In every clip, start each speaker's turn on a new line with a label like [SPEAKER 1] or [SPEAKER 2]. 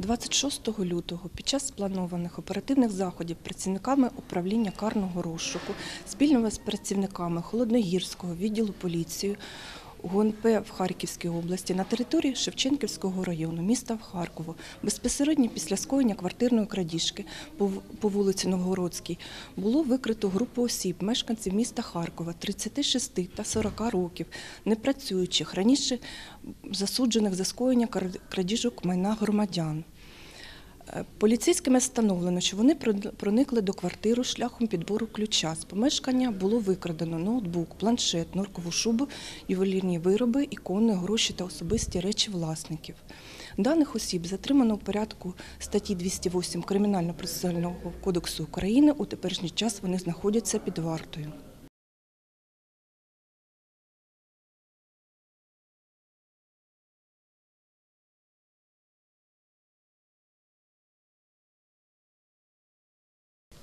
[SPEAKER 1] 26 лютого під час спланованих оперативних заходів працівниками управління карного розшуку спільно з працівниками Холодногірського відділу поліції ГУНП в Харківській області на території Шевченківського району міста Харкову безпосередньо після скоєння квартирної крадіжки по вулиці Новгородській було викрито групу осіб, мешканців міста Харкова 36 та 40 років, непрацюючих, раніше засуджених за скоєння крадіжок майна громадян. Поліцейськими встановлено, що вони проникли до квартири шляхом підбору ключа. З помешкання було викрадено ноутбук, планшет, норкову шубу, ювелірні вироби, ікони, гроші та особисті речі власників. Даних осіб затримано у порядку статті 208 Кримінально-процесуального кодексу України. У теперішній час вони знаходяться під вартою.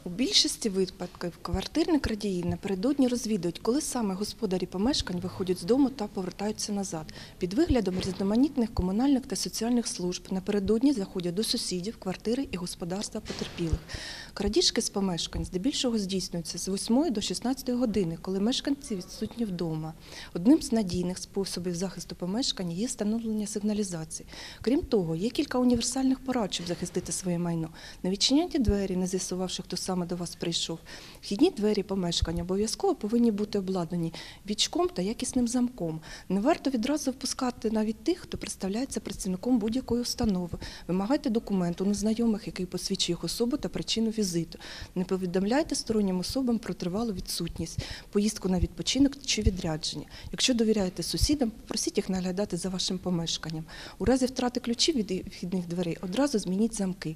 [SPEAKER 1] У більшості випадків квартирні крадії напередодні розвідують, коли саме господарі помешкань виходять з дому та повертаються назад. Під виглядом різноманітних комунальних та соціальних служб напередодні заходять до сусідів, квартири і господарства потерпілих. Крадіжки з помешкань здебільшого здійснюються з 8 до 16 години, коли мешканці відсутні вдома. Одним з надійних способів захисту помешкань є встановлення сигналізації. Крім того, є кілька універсальних порад, щоб захистити своє майно. Не відчиняйте двері, не з'ясувавши, хто саме до вас прийшов. Вхідні двері помешкання обов'язково повинні бути обладнані вічком та якісним замком. Не варто відразу впускати навіть тих, хто представляється працівником будь-якої установи. Вимагайте документ у незнайомих, який посвідчує їх особу та причину візиту. Не повідомляйте стороннім особам про тривалу відсутність, поїздку на відпочинок чи відрядження. Якщо довіряєте сусідам, просіть їх наглядати за вашим помешканням. У разі втрати ключів від вхідних дверей одразу змініть замки.